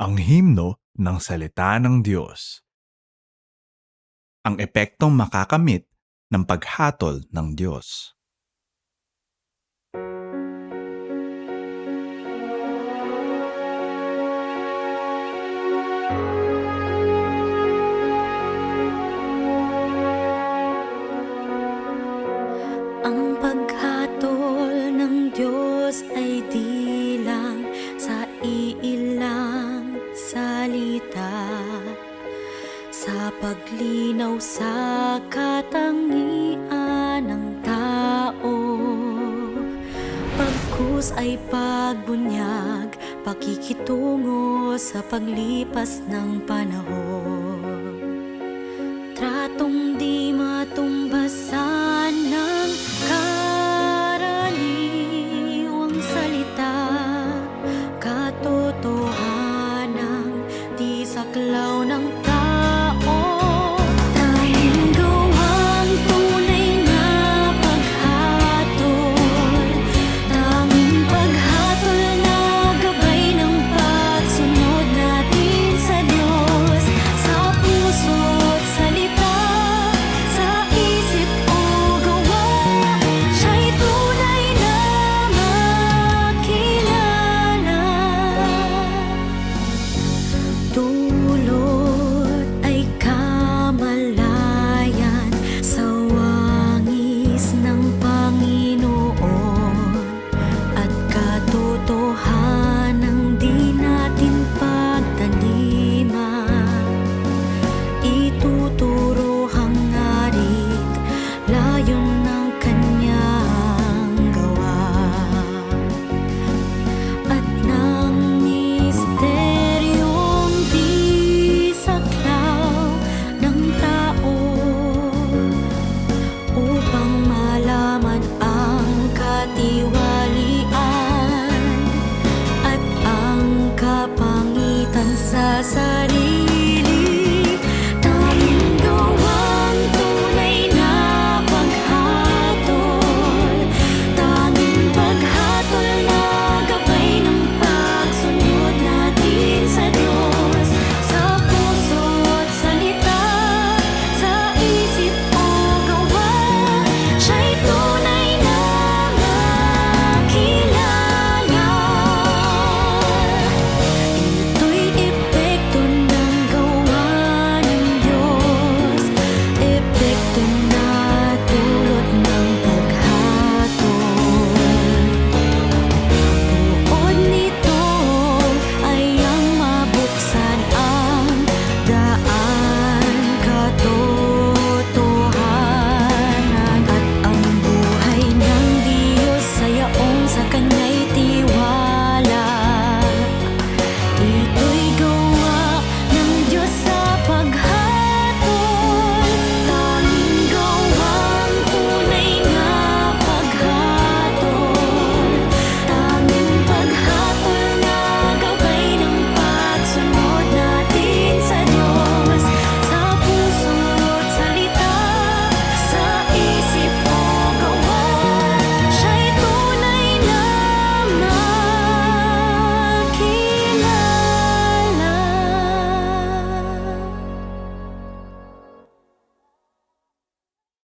ang himno ng salita ng Diyos. Ang epektong makakamit ng paghatol ng Diyos. Ang paghatol Paglinaw sa katangian ng tao. Pagkus ay pagbunyag Pakikitungo sa paglipas ng panahon.